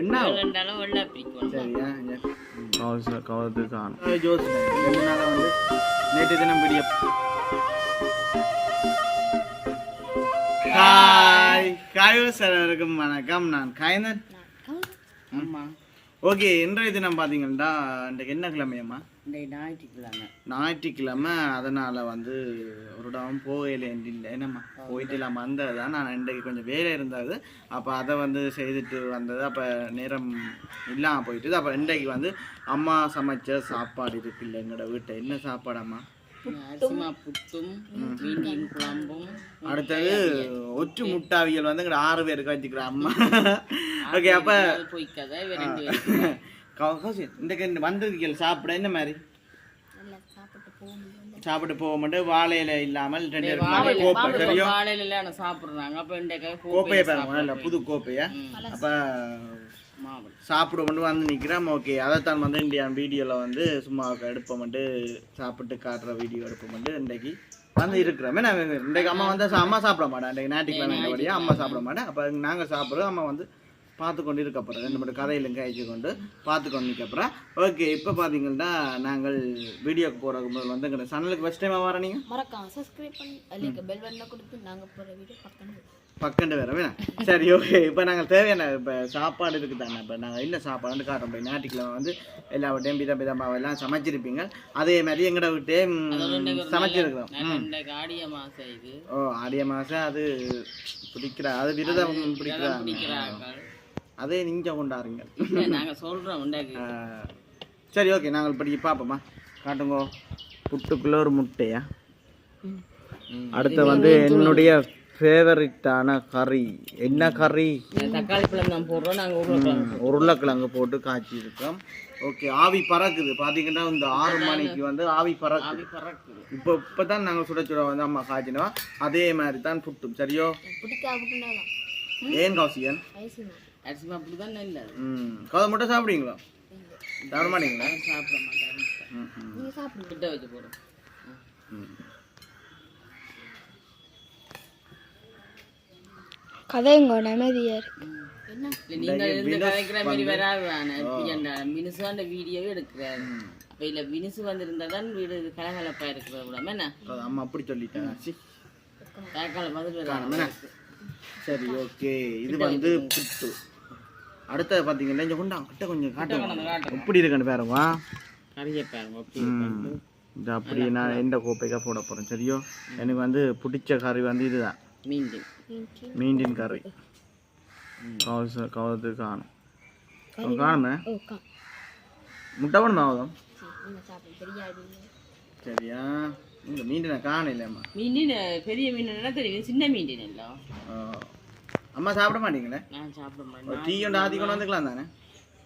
என்ன? சரியா? காணும் ஜோஸ் வந்து நேற்று தினம் விடிய ஹாய் காயோசரருக்கும் வணக்கம். நான் காயந்தன் ஆமா. ஓகே இன்றைய தினம் பார்த்தீங்கன்னா இன்றைக்கு என்ன கிழமையம்மா? ஞாயிற்றுக்கிழமை. ஞாயிற்றுக்கிழமை அதனால் வந்து ஒரு இடம் போகல இல்லை என்னம்மா போயிட்டு இல்லாமல் வந்தது தான் நான் இன்றைக்கு கொஞ்சம் வேலை இருந்தது. அப்போ அதை வந்து செய்துட்டு வந்தது. அப்போ நேரம் இல்லாமல் போயிட்டு அப்போ இன்றைக்கு வந்து அம்மா சமைச்ச சாப்பாடு இருக்குல்ல எங்களோட வீட்டை என்ன மீன் குழம்பும் அடுத்தது ஒற்று முட்டாவியல் வந்து ஆறு பேருக்கு வச்சுக்கிற அம்மா. ஓகே அப்போ இன்றைக்கு வந்திருக்கீங்க சாப்பிட என்ன மாதிரி? சாப்பிட்டு போக மாட்டேன் வாழையில இல்லாமல் ரெண்டு எல்லாம் சாப்பிடுறாங்க. அப்ப இந்த கோப்பையை பாருங்க இல்ல புது கோப்பையா? அப்ப சாப்பிட மட்டும் வந்து நிக்கிறேன் ஓகே. அதைத்தான் வந்து இந்தியா வீடியோல வந்து சும்மா எடுப்ப மட்டும் சாப்பிட்டு காட்டுற வீடியோ எடுப்ப மட்டும் இன்றைக்கு வந்து இருக்கிறோமே. நான் இன்றைக்கு அம்மா வந்து அம்மா சாப்பிட மாட்டேன். இன்றைக்கு ஞாயிற்றுக்கிழமை அம்மா சாப்பிட மாட்டேன். அப்போ நாங்கள் சாப்பிட்றோம் அம்மா வந்து பார்த்து கொண்டு இருக்க போகிறோம் ரெண்டு மட்டும் கதையிலும் கழிச்சு கொண்டு பார்த்து கொண்டு நிற்க போகிறேன் ஓகே இப்போ பார்த்தீங்கன்னா நாங்கள் வீடியோக்கு போகிறதுக்கு முதல்ல வந்து எங்கள் சேனலுக்கு ஃபஸ்ட் டைமாக வர நீங்கள் மறக்காம சப்ஸ்கிரைப் பண்ணி அதுக்கு பெல் பட்டனை கொடுத்து நாங்க போற வீடியோ பக்கம் பக்கண்டு வேற வேணா? சரி ஓகே இப்போ நாங்கள் தேவையான இப்போ சாப்பாடு இருக்குது தானே? இப்போ நாங்கள் என்ன சாப்பாடுன்னு காட்டுறோம்? இப்போ ஞாயிற்றுக்கிழமை வந்து எல்லா விட்டையும் பிதா பிதாமாவை எல்லாம் சமைச்சிருப்பீங்க. அதே மாதிரி எங்கட விட்டே சமைச்சிருக்கிறோம். ஆடிய இது. ஓ ஆடிய மாதம் அது பிடிக்கிற? அது விரதம் பிடிக்கிறார்கள் அதே நீங்க கொண்டாருங்க. இல்ல நாங்க சொல்றோம் உண்டாக்கு. சரி ஓகே நாங்கள் இப்படி பார்ப்போமா காட்டுங்கோ. புட்டுக்குள்ள ஒரு முட்டையா? அடுத்து வந்து என்னுடைய ஃபேவரட்டான கறி. என்ன கறி? தக்காளி பழம் தான் போடுறோம் நாங்க உருளைக்கிழங்கு. போட்டு காய்ச்சி இருக்கோம் ஓகே ஆவி பறக்குது. பார்த்தீங்கன்னா இந்த ஆறு மணிக்கு வந்து ஆவி பறக்குது. இப்போ இப்போ தான் நாங்கள் சுட சுட வந்து அம்மா காய்ச்சினோம். அதே மாதிரி தான் புட்டும். சரியோ? ஏன் கௌசியன் அரிசி அப்படிதான் நல்லது ம். கதை மட்டும் சாப்பிடுவீங்களா? சாப்பிட மாட்டீங்களா? சாப்பிட மாட்டாங்க ம் ம். நீங்க சாப்பிடுங்க. கிட்ட வச்சு போடும் கதைங்க நிம்மதியா இருக்கு. இல்ல நீங்க இந்த கதைக்கிற மாதிரி வராது மினுசாண்ட வீடியோவே எடுக்கிறாரு. அப்ப இல்ல மினுசு வந்திருந்தா தான் வீடு கலகலப்பா இருக்கிறத விட என்ன? அம்மா அப்படி சொல்லிட்டேன் காணுமே சரி ஓகே. இது வந்து புட்டு. அடுத்தது பார்த்தீங்கன்னா இங்கே கொண்டா கிட்ட கொஞ்சம் காட்டுங்க எப்படி இருக்குன்னு பாருங்க கறியை பாருங்க இது அப்படி நான் எந்த கோப்பைக்காக போட போகிறேன் சரியோ? எனக்கு வந்து பிடிச்ச கறி வந்து இதுதான். மீண்டும் மீண்டின் கறி. கவச கவசத்துக்கு காணும். காணுமே? முட்டை வேணுமா ஆகுதம் சரியா? இந்த மீன் நான் காணலையம்மா. மீன் பெரிய மீன் தெரியும். சின்ன மீன் இல்ல அம்மா சாப்பிட மாட்டீங்களே? நான் சாப்பிட மாட்டேன். டீ ஒன்று ஆதி கொண்டு வந்துக்கலாம் தானே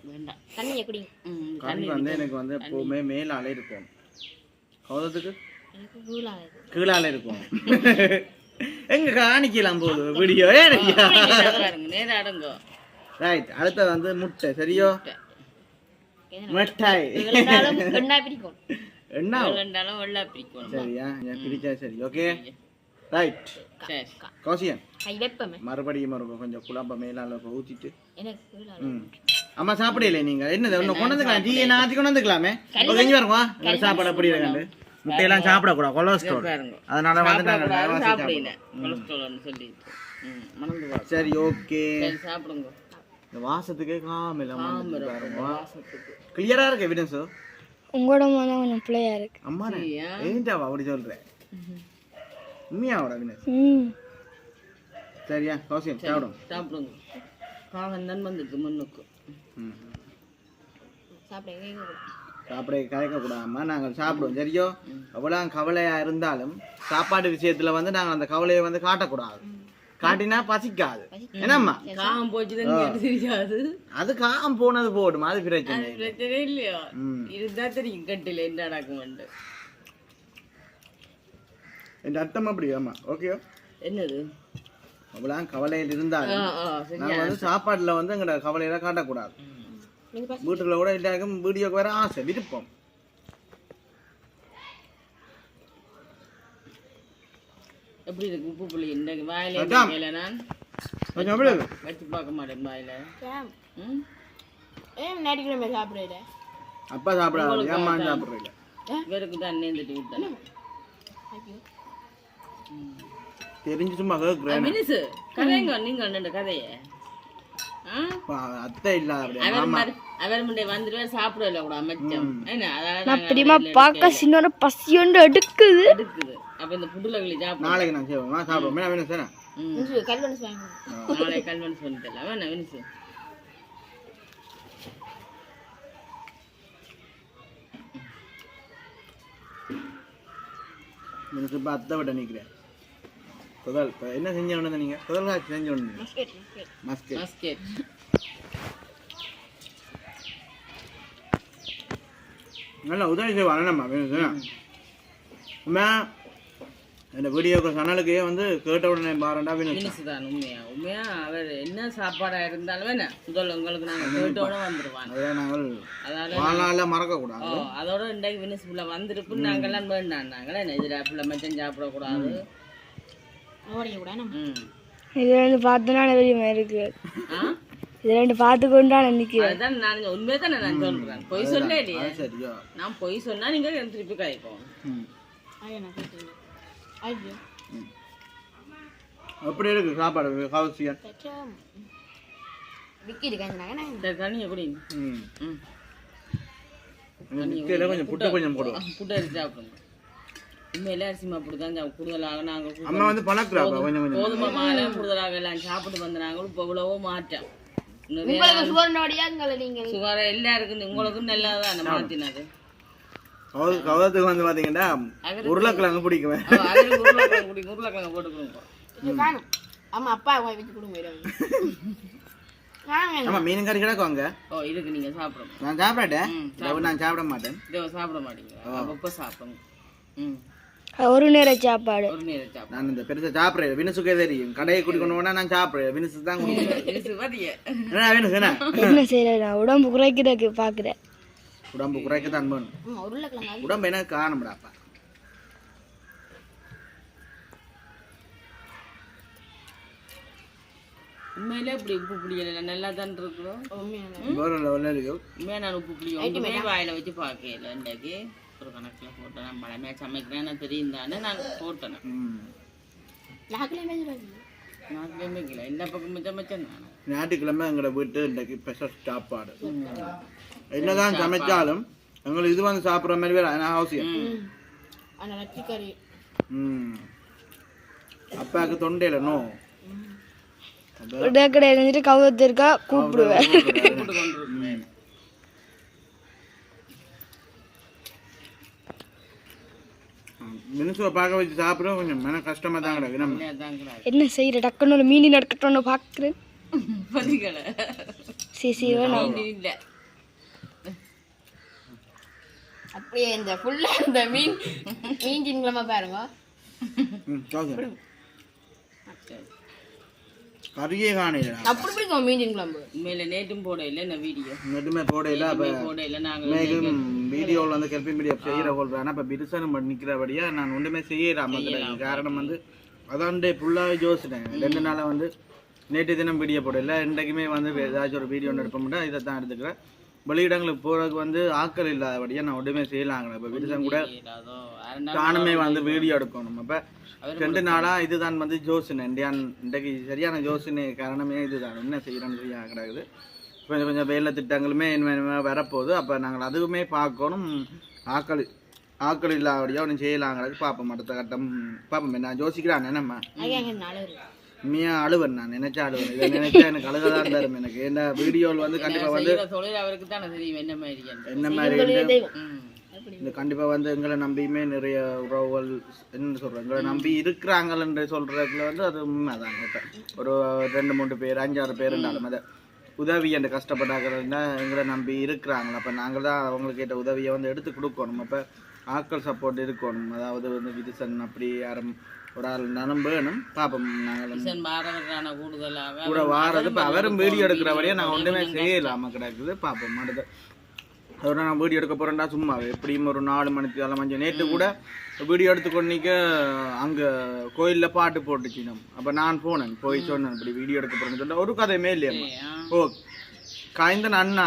வேண்டாம். தண்ணியை ம், கறி வந்து எனக்கு வந்து எப்போவுமே மேலாலே இருக்கும். கௌதத்துக்கு? கீழால இருக்கும். எங்க காணிக்கலாம் போகுது வீடியோ ரைட் அடுத்தது வந்து முட்டை. சரியோ? மிட்டாய். பெண்ணா பிடிக்கும் சரியா? பிடிச்சா சரி. ஓகே ரைட் சரி கௌசியன் கை வைப்பமே மறுபடியும் இருக்கும் கொஞ்சம் குழம்ப மேலால ஊத்திட்டு எனக்கு அம்மா சாப்பிடல நீங்க என்னது இன்னும் கொண்டு வந்துக்கலாம் டீ நாத்தி கொண்டு வந்துக்கலாமே வருங்க இந்த சாப்பாடு எப்படி இருக்காண்டு முட்டையெல்லாம் சாப்பிடக்கூடாது கொலஸ்ட்ரால் அதனால வந்து நாங்க சாப்பிடக்கூடாது வாசி சாப்பிடல. கொலஸ்ட்ரால்னு சொல்லிட்டு சரி ஓகே சாப்பிடுங்க இந்த வாசத்துக்கே காமில பாருங்க வாசத்துக்கு கிளியரா இருக்கு எவிடன்ஸ் உங்களோட மனம் கொஞ்சம் பிள்ளையா இருக்கு அம்மா ஏன்டாவா அப்படி சொல்றேன் உண்மையாவோட ம். சரியா? கௌசியம் சாப்பிடும் சாப்பிடுங்க. காகம் தான் வந்துருக்கு முன்னுக்கு. ம். சாப்பிடுங்க கேட்கக்கூடாது சாப்பிட கலைக்க கூடாம நாங்கள் சாப்பிடுவோம். சரியோ? எவ்வளோ கவலையா இருந்தாலும் சாப்பாடு விஷயத்துல வந்து நாங்கள் அந்த கவலையை வந்து காட்டக்கூடாது. காட்டினா பசிக்காது. என்னம்மா? காகம் போச்சுதான் அது காம் போனது போடும் அது பிரச்சனை. பிரச்சனை இல்லையா? இருந்தா தெரியும் கட்டில என்ன நடக்குமெண்டு என் அர்த்தம் அப்படி ஆமா. ஓகே என்னது? அவ்வளோ கவலையில் இருந்தாலும் நாங்கள் வந்து சாப்பாடுல வந்து எங்களோட கவலையில காட்டக்கூடாது. வீட்டுல கூட எல்லாருக்கும் வீடியோக்கு வர ஆசை விருப்பம். எப்படி இருக்கு உப்பு புளி? இந்த வாயில. கேள நான்? கொஞ்சம் எப்படி இருக்கு? வச்சு பார்க்க மாட்டேன் பாயில ஏன்? ம்? ஏன் ஞாயிற்றுக்கிழமை சாப்பிடுற அப்பா சாப்பிடாது ஏம்மா சாப்பிட்றீங்க. இவருக்கு தான்? நேர்ந்துட்டு விட்டேன் தெரிஞ்சு சும்மா கேட்குறேன் மினிசு கதைங்க நீங்க ரெண்டு கதையை. அத்தை இல்லாத அவர் முன்னே வந்துடுவார் சாப்பிடல கூட அமைச்சம் என்ன பிரியமா பார்க்க சின்ன பசியோண்டு எடுக்குது. எடுக்குது. அப்ப இந்த புட்டுல கிளி சாப்பிடும். நாளைக்கு நான் செய்வோம். சாப்பிடுவோம். என்ன வேணும் சார் கல்வனஸ் வாங்கி நாளை கல்வன் சொல்லிட்டல வேணா வினிசு எனக்கு இப்போ அத்தை விட்ட நிற்கிறேன் குதல் இப்போ என்ன செஞ்ச ஒன்று நீங்கள் குதல் காய்ச்சி செஞ்ச மஸ்கெட் மஸ்கெட். மஸ்கெட். நல்லா உதவி செய்வாங்க நம்ம உண்மையா இந்த வீடியோக்கு சனலுக்கே வந்து கேட்ட உடனே பாருண்டா வினிசு தான் உண்மையா? உண்மையா? அவர் என்ன சாப்பாடா இருந்தாலும் வேணா முதல்ல உங்களுக்கு நாங்க கேட்டோட வந்துருவாங்க அதை நாங்கள் வாழ்நாளில் மறக்கக்கூடாது. அதோட இன்றைக்கு வினிசு புள்ள வந்திருப்பு நாங்கெல்லாம் வேண்டான்னாங்களே இதுல புள்ள மச்சம் சாப்பிடக்கூடாது. இது ரெண்டு பார்த்தோன்னா வெளியுமா இருக்கு? இது ரெண்டு பார்த்து கொண்டா நினைக்கிறேன். நான் உண்மையை தானே நான் சொல்றேன். பொய் சொல்ல இல்லையே. நான் பொய் சொன்னா நீங்க திருப்பி காய்ப்போம்? ம். ஐயோ நான் கேட்டேன் ஐயோ. எப்படி இருக்கு சாப்பாடு? காய்ச்சினாங்க சரி தண்ணியை குடி ம். கொஞ்சம் புட்டு கொஞ்சம் போடுவோம். புட்டு அரிசி சாப்பிடுங்க உண்மையில அரிசி மாப்பிடு தான். கூடுதலாக நாங்கள் அம்மா வந்து கொஞ்சம் கோதுமை மாலை கூடுதலாக எல்லாம் சாப்பிட்டு வந்து நாங்கள் இப்போ இவ்வளவோ மாற்றம். சுகார எல்லாருக்கும் உங்களுக்கும் நல்லதான் அந்த மாத்தினது கவ கவதத்துக்கு வந்து பார்த்தீங்கன்னா உருளைக்கிழங்கு பிடிக்குவேன் உருளைக்கிழங்கு குடி உருளைக்கிழங்கு போட்டுக்கிறோம் இது காணும். அம்மா அப்பா வச்சு கொடுங்க ஆமாம் மீன் கறி கிடக்கும் அங்கே? ஓ இதுக்கு நீங்க சாப்பிடணும். நான் சாப்பிடட்டேன். நான் சாப்பிட மாட்டேன். இதை சாப்பிட மாட்டீங்க. அப்பப்போ சாப்பிடுங்க ம். ஒரு நேர சாப்பாடு. ஒரு நான் இந்த பெருசா சாப்பிட்றேன் வினுசுக்கே தெரியும்? கடையை குடிக்கணும் போனா நான் சாப்பிட்றேன் வினுசு தான் குடிக்கிறேன் என்ன வினுசு என்ன? என்ன செய்யறது? நான் உடம்பு குறைக்கிறதுக்கு பாக்குறேன். உடம்பு குறைக்க தான் உருளைக்கிழங்கு. உடம்பு என்ன காணும்டாப்பா உண்மையிலே இப்படி உப்பு புளியல நல்லா தான் இருக்கிறோம் வேற லெவலில் இருக்கு. உண்மையா நான் உப்பு புளி ஒன்றுமே வாயில வச்சு பார்க்கல இன்றைக்கு. ஒரு கணக்கில் போட்டேன் பழமையாக சமைக்கிறேன்னு தெரியும் தானே நான் போட்டேன் ம். நாக்கிலே நாட்டிலே வைக்கல எல்லா பக்கமும் சமைச்சேன் நான் ஞாயிற்றுக்கிழமை எங்களோட வீட்டு இன்றைக்கு ஸ்பெஷல் சாப்பாடு. என்னதான் சமைச்சாலும் எங்களுக்கு இது வந்து சாப்பிட்ற மாதிரி வேற அவசியம்? ம் அப்பாவுக்கு தொண்டையில நோ. இருந்துட்டு கவுத்திருக்கா கூப்பிடுவேன் ம். மினுசுவை பார்க்க வச்சு சாப்பிட கொஞ்சம் மன கஷ்டமா தான் கிடக்கு. என்ன செய்யற டக்குன்னு ஒரு மீன் நடக்கட்டும்னு பாக்குறேன் பதிகளை சரி சரி இல்லை. அப்படியே இந்த ஃபுல்லா இந்த மீன் மீன் சின்ன பாருங்க. ம், ஓகே. கறியே காணையில அப்படி பிடிக்கும் மீன் குழம்பு உண்மையில நேற்றும் போட இல்லை இந்த வீடியோ நெட்டுமே போடையில அப்ப போட இல்லை நாங்கள் வீடியோவில் வந்து கெல்பி மீடியா செய்கிற கொள்றேன் இப்போ பிரிசனம் நிற்கிறபடியா நான் ஒன்றுமே செய்யலாம காரணம் வந்து அதான் ஃபுல்லாகவே யோசிட்டேன் ரெண்டு நாளாக வந்து நேற்று தினம் வீடியோ போடல இன்றைக்குமே வந்து ஏதாச்சும் ஒரு வீடியோ ஒன்று எடுப்ப முடியாது இதை தான் எடுத்துக்கிறேன். வெளியிடங்களுக்கு போகிறதுக்கு வந்து ஆட்கள் இல்லாதபடியா நான் ஒன்றுமே செய்யலாங்க இப்போ பிரிசன் கூட தானுமே வந்து வீடியோ எடுக்கணும். அப்போ ரெண்டு நாளாக இதுதான் வந்து ஜோசினை இந்தியான் இன்றைக்கு சரியான ஜோசினை காரணமே இதுதான். என்ன செய்கிறோன்னு சரியாக கிடக்குது கொஞ்சம் கொஞ்சம் வேலை திட்டங்களுமே இனிமே வரப்போகுது. அப்போ நாங்கள் அதுவுமே பார்க்கணும். ஆக்கள் ஆக்கள் இல்லாதபடியாக ஒன்றும் செய்யலாங்கிறது பார்ப்போம். அடுத்த கட்டம் பார்ப்போம். நான் யோசிக்கிறான் என்னம்மா உண்மையா அழுவன் நான் நினைச்சா அழுவன். இதை நினைச்சா எனக்கு அழுக தான் தரும் எனக்கு. இந்த வீடியோவில் வந்து கண்டிப்பாக வந்து அவருக்கு தானே தெரியும் என்ன மாதிரி. என்ன மாதிரி இந்த கண்டிப்பா வந்து எங்களை நம்பியுமே நிறைய உறவுகள் என்ன சொல்றேன் எங்களை நம்பி இருக்கிறாங்கன்னு சொல்றதுல வந்து அது உண்மைதான். ஒரு ரெண்டு மூணு பேர் அஞ்சாறு பேர் இருந்தாலும் அதை. உதவி என்று கஷ்டப்பட்டாங்கன்னா எங்களை நம்பி இருக்கிறாங்களா. அப்ப நாங்கள் தான் அவங்களுக்கு கேட்ட உதவியை வந்து எடுத்து கொடுக்கணும். அப்ப ஆட்கள் சப்போர்ட் இருக்கணும் அதாவது வந்து விதிசன் அப்படி யாரும் ஒரு ஆள் இருந்தாலும் வேணும் பார்ப்போம் நாங்கள் கூட வாரது இப்போ அவரும் வீடியோ எடுக்கிற வரையும் நான் ஒன்றுமே செய்யலாம கிடக்குது. பார்ப்போம் அடுத்து. அதோட நான் வீடியோ எடுக்க போகிறேன்டா சும்மா எப்படியும் ஒரு நாலு மணிக்கு அதில் மஞ்சள் நேற்று கூட வீடியோ எடுத்துக்கொண்டிக்க அங்கே கோயிலில் பாட்டு போட்டுச்சு நம்ம அப்போ நான் போனேன் போய் சொன்னேன் இப்படி வீடியோ எடுக்க போகிறேன்னு சொல்லிட்டு ஒரு கதையுமே இல்லையா ஓ காய்ந்தன் அண்ணா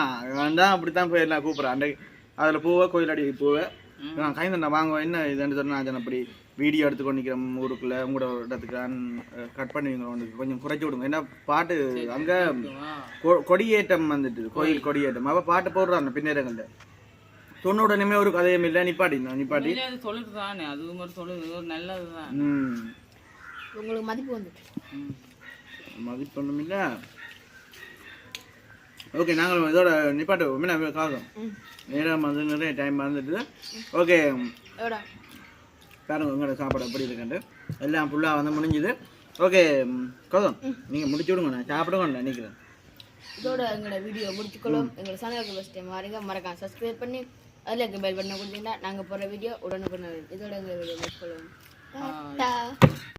தான் அப்படி தான் போய் எல்லாம் கூப்பிட்றேன். அன்றைக்கு அதில் பூவை கோயிலடி பூவை நான் காய்ந்தண்ணா வாங்க என்ன இதுன்னு சொன்னா அப்படி வீடியோ எடுத்துக்கொண்டு நிற்கிறேன் ஊருக்குள்ளே உங்களோட ஒரு இடத்துக்கு கட் பண்ணுவீங்க உனக்கு கொஞ்சம் குறைச்சி விடுங்க. ஏன்னா பாட்டு அங்கே கொடியேற்றம் வந்துட்டு கோயில் கொடியேற்றம். அவள் பாட்டு போடுறான் பின்னேரங்கள்ல சொன்ன உடனே ஒரு கதையும் இல்லை நிப்பாட்டி நிப்பாட்டி. அது தொழில் தானே அதுவும் ஒரு தொழில் ஒரு நல்லதுதான். ம். உங்களுக்கு மதிப்பு வந்துட்டு. ம். மதிப்பொண்ணும் இல்லை ஓகே நாங்கள் இதோட நிப்பாட்டு மீனா காலம் ம் நேரம் வந்து நிறைய டைம் வந்துட்டு ஓகே எவ்வளோ? பாருங்க உங்களோட சாப்பாடு எப்படி இருக்குன்ட்டு. எல்லாம் ஃபுல்லாக வந்து முடிஞ்சுது. ஓகே கௌதம் நீங்கள் முடிச்சு விடுங்க நான் சாப்பிடுங்க நினைக்கிறேன் இதோட எங்களோட வீடியோ முடிச்சுக்கொள்ளும். எங்களோட சேனலுக்கு ஃபஸ்ட் டைம் வரீங்க மறக்காம சப்ஸ்கிரைப் பண்ணி அதில் இருக்க பெல் பட்டனை கொடுத்தீங்கன்னா நாங்கள் போடுற வீடியோ உடனுக்குடன் வரும். இதோட எங்கள் வீடியோ முடிச்சுக்கொள்ளும்.